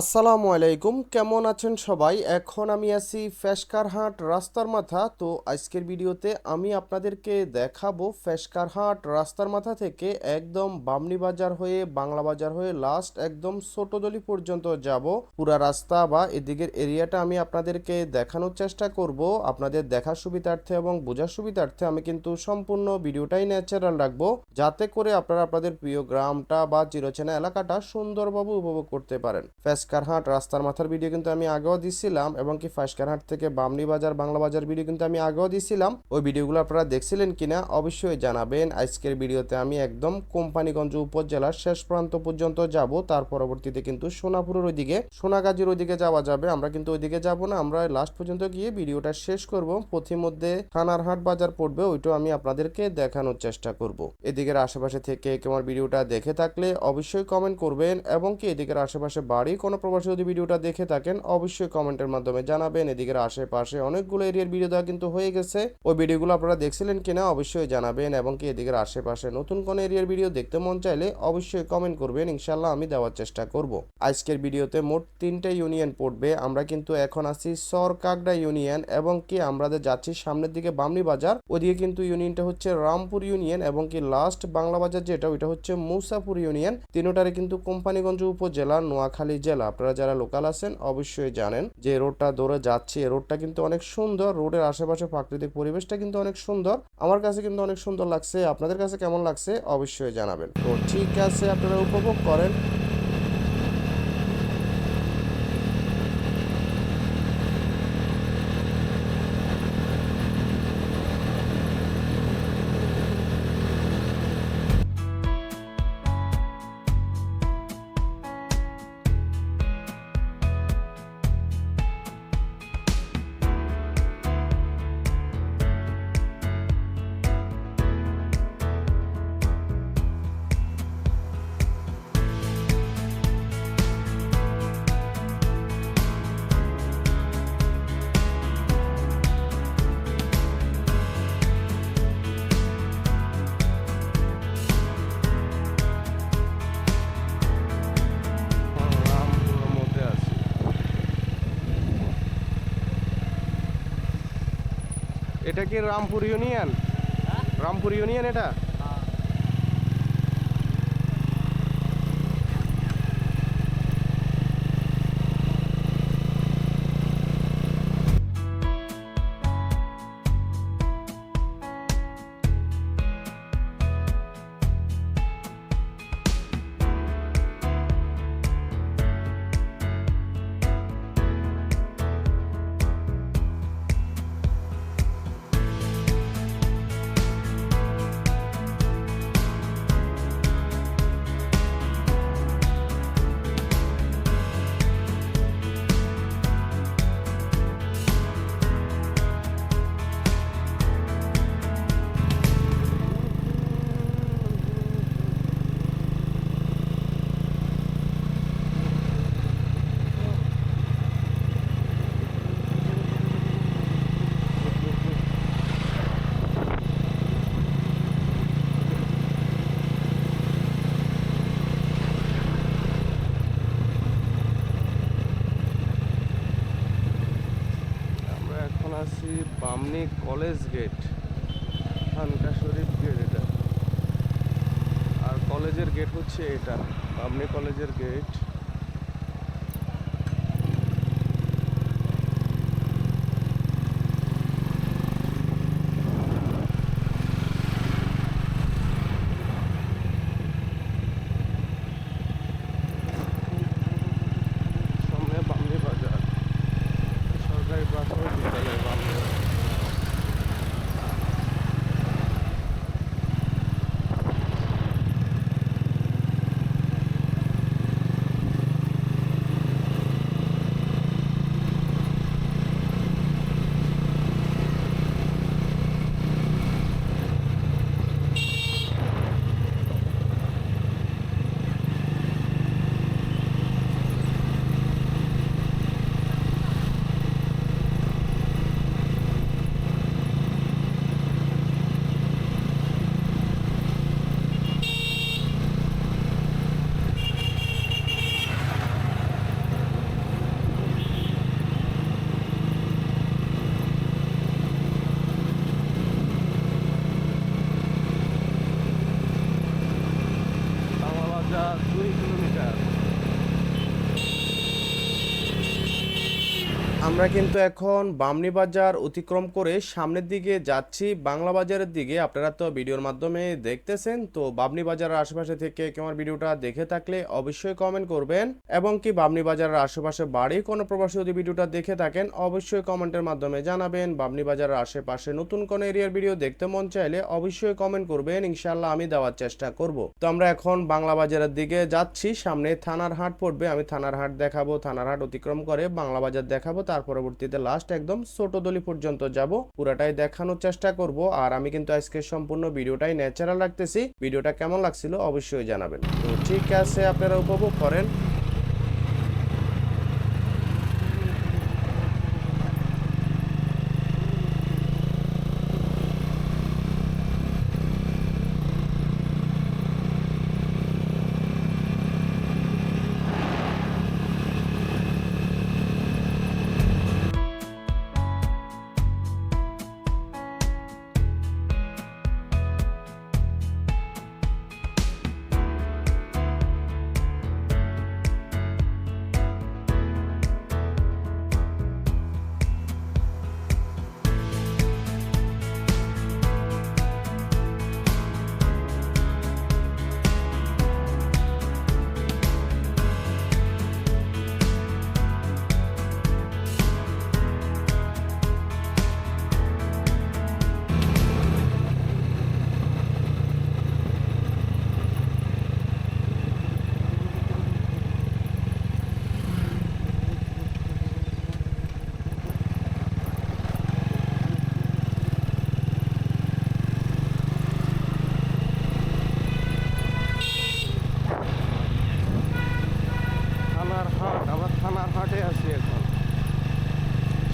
আসসালামু আলাইকুম, কেমন আছেন সবাই? এখন আমি আছি ফেসকারহাট রাস্তার মাথা। তো আজকের ভিডিওতে আমি আপনাদেরকে দেখাবো ফেসকারহাট রাস্তার মাথা থেকে একদম বামনি বাজার হয়ে, বাংলা বাজার হয়ে লাস্ট একদম ছোটদলি পর্যন্ত যাব। পুরা রাস্তা বা এদিকের এরিয়াটা আমি আপনাদেরকে দেখানোর চেষ্টা করব। আপনাদের দেখার সুবিধার্থে এবং বোঝার সুবিধার্থে আমি কিন্তু সম্পূর্ণ ভিডিওটাই ন্যাচারাল রাখব। যাতে করে আপনারা আপনাদের প্রিয় গ্রামটা বা চিরচেনা এলাকাটা সুন্দরভাবে উপভোগ করতে পারেন। ফেসকারহাট রাস্তার মাথার ভিডিও কিন্তু আমি আগেও দিছিলাম এবং কি ফেসকারহাট থেকে বামনি বাজার, বাংলা বাজার ভিডিও কিন্তু আমি আগেও দিছিলাম। ওই ভিডিওগুলো আপনারা দেখছিলেন কিনা অবশ্যই জানাবেন। আজকের ভিডিওতে আমি একদম কোম্পানিগঞ্জ উপজেলার শেষ প্রান্ত পর্যন্ত যাব। তার পরবর্তীতে কিন্তু সোনাপুরের ওইদিকে, সোনাগাজীর ওইদিকে যাওয়া যাবে। আমরা কিন্তু ওইদিকে যাব না, আমরা লাস্ট পর্যন্ত গিয়ে ভিডিওটা শেষ করব। পথিমধ্যে থানারহাট বাজার পড়বে, ওইটাও আমি আপনাদেরকে দেখানোর চেষ্টা করব। এদিকের আশেপাশে থেকে কেমন ভিডিওটা দেখে থাকলে অবশ্যই কমেন্ট করবেন এবং কি এদিকের আশেপাশে বাড়ি কোনো প্রবাসী যদি ভিডিওটা দেখে থাকেন, অবশ্যই কমেন্টের মাধ্যমে জানাবেন। এদিকের আশেপাশে অনেকগুলো এরিয়ার ভিডিও দেওয়া কিন্তু হয়ে গেছে। ওই ভিডিওগুলো আপনারা দেখছিলেন কিনা অবশ্যই জানাবেন এবং কি এদিকের আশেপাশে নতুন কোন এরিয়ার ভিডিও দেখতে মন চাইলে অবশ্যই কমেন্ট করবেন। ইনশাল্লাহ আমি দেওয়ার চেষ্টা করব। আজকের ভিডিওতে মোট তিনটে ইউনিয়ন পড়বে। আমরা কিন্তু এখন আছি সরকাগড়া ইউনিয়ন এবং কি আমরা যাচ্ছি সামনের দিকে বামনি বাজার। ওদিকে কিন্তু ইউনিয়নটা হচ্ছে রামপুর ইউনিয়ন এবং কি লাস্ট বাংলা বাজার যেটা, ওইটা হচ্ছে মুসাপুর ইউনিয়ন। তিনোটারে কিন্তু কোম্পানিগঞ্জ উপজেলা, নোয়াখালী জেলা। আপনারা যারা লোকাল আছেন, অবশ্যই জানেন যে রোডটা ধরে যাচ্ছে। এই রোডটা কিন্তু অনেক সুন্দর। রোডের আশেপাশে প্রাকৃতিক পরিবেশটা কিন্তু অনেক সুন্দর। আমার কাছে কিন্তু অনেক সুন্দর লাগছে। আপনাদের কাছে কেমন লাগছে, অবশ্যই জানাবেন। তো ঠিক আছে, আপনারা উপভোগ করেন। এটা কি রামপুর ইউনিয়ন? রামপুর ইউনিয়ন এটা? Bamni college gate. Khanka Sharif gate এটা। আর কলেজের গেট হচ্ছে এটা আমনি কলেজের গেট সামনে বামনি বাজার সরকারি প্রাথমিক বিদ্যালয় বামনি বাজার। আমরা কিন্তু এখন বামনি বাজার অতিক্রম করে সামনের দিকে যাচ্ছি। বাংলা বাজারের দিকে। আপনারা তো ভিডিওর মাধ্যমে দেখতেছেন। তো বামনি বাজারের আশেপাশে থেকে কেমন ভিডিওটা দেখে থাকলে অবশ্যই কমেন্ট করবেন। এবং কি বামনি বাজারের আশেপাশে বাড়ি কোনো প্রবাসী যদি ভিডিওটা দেখে থাকেন, অবশ্যই কমেন্টের মাধ্যমে জানাবেন। বামনি বাজারের আশেপাশে নতুন কোনো এরিয়ার ভিডিও দেখতে মন চাইলে অবশ্যই কমেন্ট করবেন। ইনশাল্লাহ আমি দেওয়ার চেষ্টা করব। তো আমরা এখন বাংলা বাজারের দিকে যাচ্ছি। সামনে থানার হাট পড়বে। আমি থানার হাট দেখাবো। থানার হাট অতিক্রম করে বাংলা বাজার দেখাবো। তার পরবর্তীতে লাস্ট একদম ছোট দলি পর্যন্ত যাব। পুরাটাই দেখানোর চেষ্টা করব। আর আমি কিন্তু আজকে সম্পূর্ণ ভিডিওটাই ন্যাচারাল রাখতেছি। ভিডিওটা কেমন লাগছিল অবশ্যই জানাবেন। তো ঠিক আছে, আপনারা উপভোগ করেন।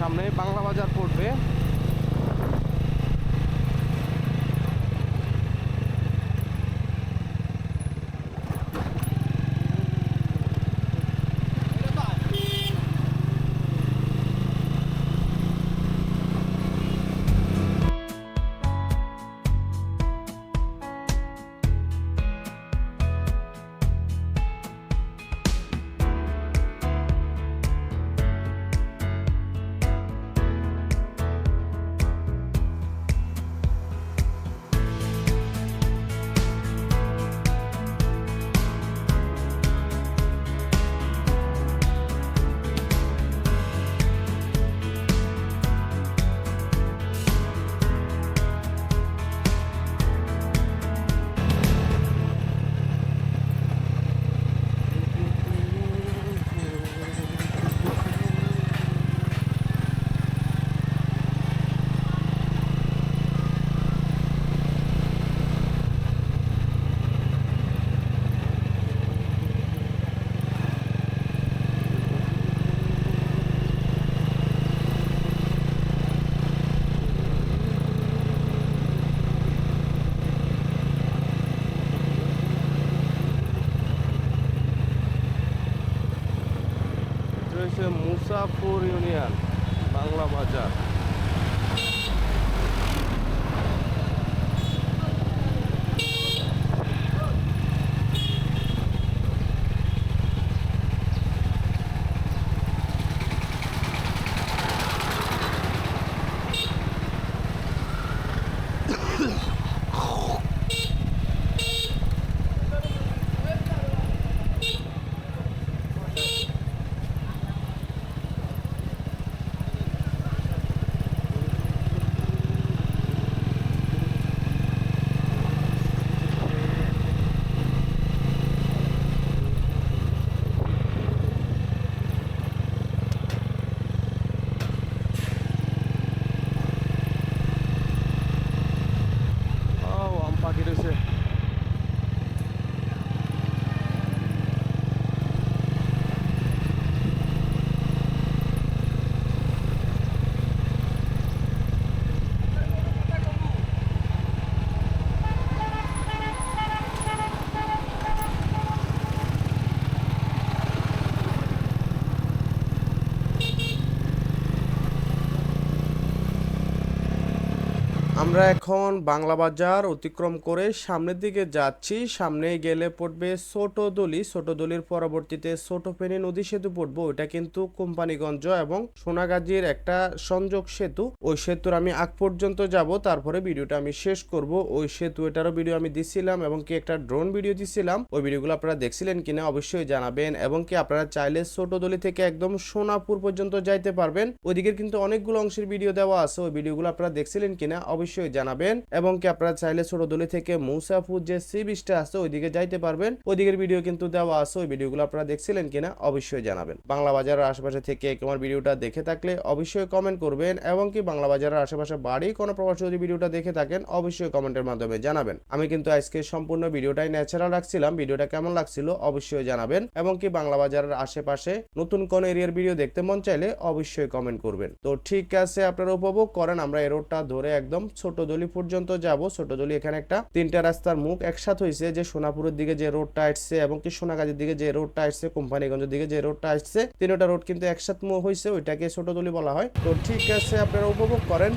সামনে বাংলা বাজার পড়বে। আমরা এখন বাংলা বাজার অতিক্রম করে সামনের দিকে যাচ্ছি। সামনে গেলে পড়বে ছোট দলি ছোট দলির পরবর্তীতে ছোট ফেনী নদী সেতু পড়ব। ওটা কিন্তু কোম্পানিগঞ্জ এবং সোনাগাজীর একটা সংযোগ সেতু। ওই সেতুর আমি আগ পর্যন্ত যাব, তারপরে ভিডিওটা আমি শেষ করব। ওই সেতু, এটারও ভিডিও আমি দিছিলাম এবং কি একটা ড্রোন ভিডিও দিছিলাম। ওই ভিডিওগুলো আপনারা দেখছিলেন কিনা অবশ্যই জানাবেন এবং কি আপনারা চাইলে ছোট দলি থেকে একদম সোনাপুর পর্যন্ত যাইতে পারবেন। ওইদিকের কিন্তু অনেকগুলো অংশের ভিডিও দেওয়া আছে। ওই ভিডিওগুলো আপনারা দেখছিলেন কিনা অবশ্যই জানাবেন এবং কি আপনারা চাইলে ছোট দলি থেকে মুসাফুর যে সি বিচটা আছে ওইদিকে যাইতে পারবেন। ওইদিকের ভিডিও কিন্তু দেওয়া আছে, ওই ভিডিওগুলো আপনারা দেখছিলেন কিনা অবশ্যই জানাবেন। বাংলা বাজারের আশেপাশে থেকে তোমার ভিডিওটা দেখে থাকলে অবশ্যই কমেন্ট করবেন এবং কি বাংলা বাজারের আশেপাশে বাড়ি কোনো প্রবাসী যদি ভিডিওটা দেখে থাকেন, অবশ্যই কমেন্টের মাধ্যমে জানাবেন। আমি কিন্তু আজকে সম্পূর্ণ ভিডিওটাই ন্যাচারাল রাখছিলাম ভিডিওটা কেমন লাগছিল অবশ্যই জানাবেন এবং কি বাংলা বাজারের আশেপাশে নতুন কোন এরিয়ার ভিডিও দেখতে মন চাইলে অবশ্যই কমেন্ট করবেন। তো ঠিক আছে, আপনারা উপভোগ করেন, আমরা এই রোডটা ধরে একদম ছোট দলি পর্যন্ত যাব। ছোট দলি এখানে একটা তিনটা রাস্তার মুখ একসাথে হয়েছে যে সোনাপুরের দিকে যে রোডটা আসছে এবং কি সোনাগাজীর দিকে যে রোডটা আসছে, কোম্পানিগঞ্জের দিকে যে রোডটা আসছে, তিনটা রোড কিন্তু একসাথে হয়েছে ওইটাকে ছোট দলি বলা হয়। তো ঠিক আছে, আপনারা উপভোগ করেন।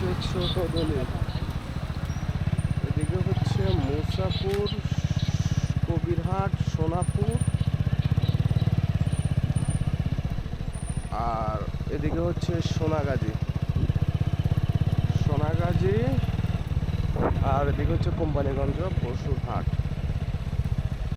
হচ্ছে দলি এদিকে হচ্ছে মুসাপুর কবিরহাট, সোনাপুর। আর এদিকে হচ্ছে সোনাগাজী। সোনাগাজী আর এদিকে হচ্ছে কোম্পানিগঞ্জ পশুরহাট